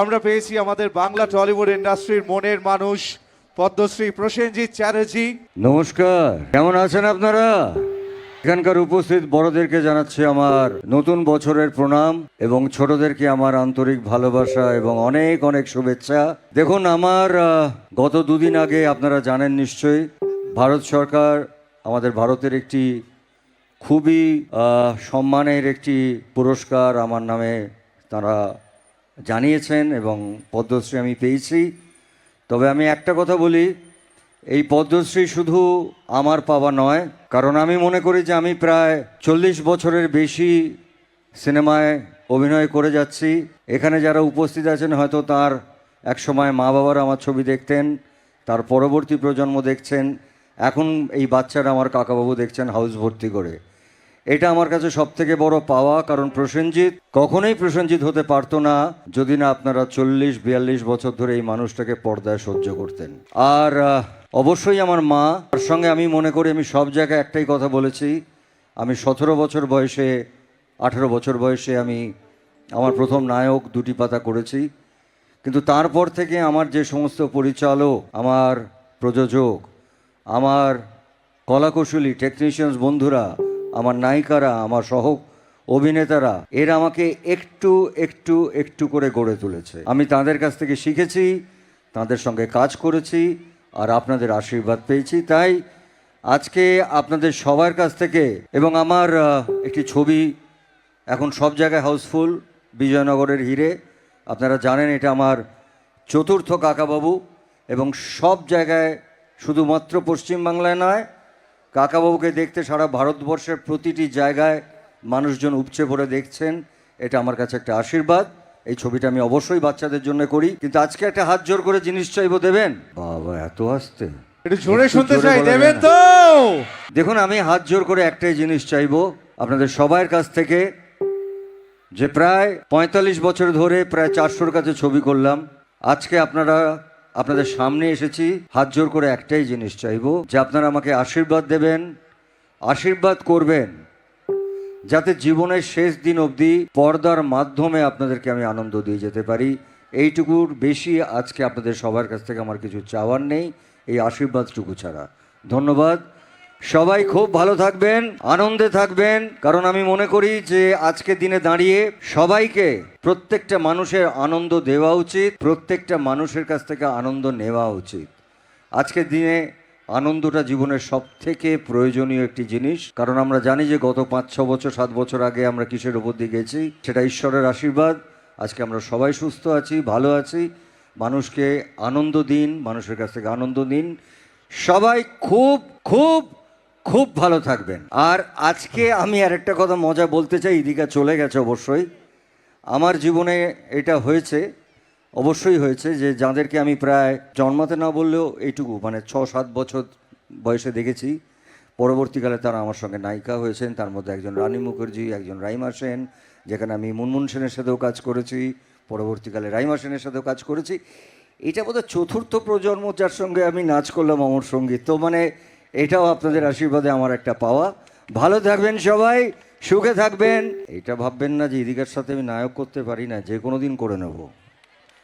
আমরা পেয়েছি আমাদের বাংলা টলিউড ইন্ডাস্ট্রির মনের মানুষ, পদ্মশ্রী প্রসেনজিৎ চ্যাটার্জি। নমস্কার। কেমন আছেন আপনারা? এখানকার উপস্থিত বড়দেরকে জানাচ্ছি আমার নতুন বছরের প্রণাম এবং ছোটদেরকে আমার আন্তরিক ভালোবাসা এবং অনেক অনেক শুভেচ্ছা। দেখুন, আমার গত দুদিন আগে আপনারা জানেন নিশ্চয়ই, ভারত সরকার আমাদের ভারতের একটি খুবই সম্মানের একটি পুরস্কার আমার নামে তারা জানিয়েছেন এবং পদ্মশ্রী আমি পেয়েছি। তবে আমি একটা কথা বলি, এই পদ্মশ্রী শুধু আমার পাওয়া নয়, কারণ আমি মনে করি যে আমি প্রায় চল্লিশ বছরের বেশি সিনেমায় অভিনয় করে যাচ্ছি। এখানে যারা উপস্থিত আছেন হয়তো তার এক সময় মা বাবারা আমার ছবি দেখতেন, তার পরবর্তী প্রজন্ম দেখছেন, এখন এই বাচ্চারা আমার কাকাবাবু দেখছেন হাউস ভর্তি করে। এটা আমার কাছে সব থেকে বড় পাওয়া, কারণ প্রসেনজিৎ কখনোই প্রসেনজিৎ হতে পারতো না যদি না আপনারা চল্লিশ, বিয়াল্লিশ বছর ধরে এই মানুষটাকে পর্দায় সহ্য করতেন। আর অবশ্যই আমার মা, তার সঙ্গে আমি মনে করি আমি সব জায়গায় একটাই কথা বলেছি, আমি সতেরো বছর বয়সে, আঠেরো বছর বয়সে আমি আমার প্রথম নায়ক দুটি পাতা করেছি। কিন্তু তারপর থেকে আমার যে সমস্ত পরিচালক, আমার প্রযোজক, আমার কলাকুশলী টেকনিশিয়ানস বন্ধুরা আমার নায়িকারা, আমার সহ অভিনেতারা, এরা আমাকে একটু একটু একটু করে গড়ে তুলেছে। আমি তাদের কাছ থেকে শিখেছি, তাদের সঙ্গে কাজ করেছি, আর আপনাদের আশীর্বাদ পেয়েছি। তাই আজকে আপনাদের সবার কাছ থেকে এবং আমার একটি ছবি এখন সব জায়গায় হাউসফুল, বিজয়নগরের হিরে। আপনারা জানেন এটা আমার চতুর্থ কাকাবাবু এবং সব জায়গায় শুধুমাত্র পশ্চিমবাংলায় নয় কাকাবাবুকে দেখতে সারা ভারতবর্ষের প্রতিটি জায়গায় মানুষজন উপচে পড়ে দেখছেন। এটা আমার কাছে একটা আশীর্বাদ। এই ছবিটা আমি অবশ্যই বাচ্চাদের জন্য করি। কিন্তু আজকে একটা হাত জোর করে জিনিস চাইব দেবেন? বাবা এত আসতে। একটু জোরে শুনতে চাই দেবেন তো! দেখুন আমি হাত জোর করে একটাই জিনিস চাইব। আপনাদের সবার কাছ থেকে যে প্রায় পঁয়তাল্লিশ বছর ধরে প্রায় চারশোর কাছে ছবি করলাম। আজকে আপনারা আপনাদের সামনে এসেছি। হাত জোর করে একটাই জিনিস চাইব, যে আপনারা আমাকে আশীর্বাদ দেবেন, আশীর্বাদ করবেন, যাতে জীবনের শেষ দিন অবধি পর্দার মাধ্যমে আপনাদেরকে আমি আনন্দ দিয়ে যেতে পারি। এইটুকুর বেশি আজকে আপনাদের সবার কাছ থেকে আমার কিছু চাওয়ার নেই, এই আশীর্বাদটুকু ছাড়া। ধন্যবাদ। সবাই খুব ভালো থাকবেন, আনন্দে থাকবেন, কারণ আমি মনে করি যে আজকে দিনে দাঁড়িয়ে সবাইকে প্রত্যেকটা মানুষের আনন্দ দেওয়া উচিত, প্রত্যেকটা মানুষের কাছ থেকে আনন্দ নেওয়া উচিত। আজকের দিনে আনন্দটা জীবনের সব থেকে প্রয়োজনীয় একটি জিনিস, কারণ আমরা জানি যে গত পাঁচ, ছ বছর, সাত বছর আগে আমরা কিসের উপর দিয়ে গেছি, সেটা ঈশ্বরের আশীর্বাদ। আজকে আমরা সবাই সুস্থ আছি, ভালো আছি, মানুষকে আনন্দ দিন, মানুষের কাছ থেকে আনন্দ দিন সবাই খুব খুব খুব ভালো থাকবেন। আর আজকে আমি আরেকটা কথা মজা বলতে চাই, ইদিকা চলে গেছে অবশ্যই। আমার জীবনে এটা হয়েছে, অবশ্যই হয়েছে, যে যাদেরকে আমি প্রায় জন্মাতে না বললেও এইটুকু মানে ছ সাত বছর বয়সে দেখেছি। পরবর্তীকালে তারা আমার সঙ্গে নায়িকা হয়েছেন, তার মধ্যে একজন রানী মুখার্জি, একজন রাইমা সেন, যেখানে আমি মুনমুন সেনের সাথেও কাজ করেছি, পরবর্তীকালে রাইমা সেনের সাথেও কাজ করেছি। এটা বোধহয় চতুর্থ প্রজন্ম যার সঙ্গে আমি নাচ করলাম অমর সংগীত। তো মানে এটাও আপনাদের আশীর্বাদে আমার একটা পাওয়া। ভালো থাকবেন সবাই, সুখে থাকবেন। এটা ভাববেন না যে ইদিকার সাথে আমি নায়ক করতে পারি না, যে কোনো দিন করে নেব।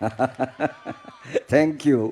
Thank you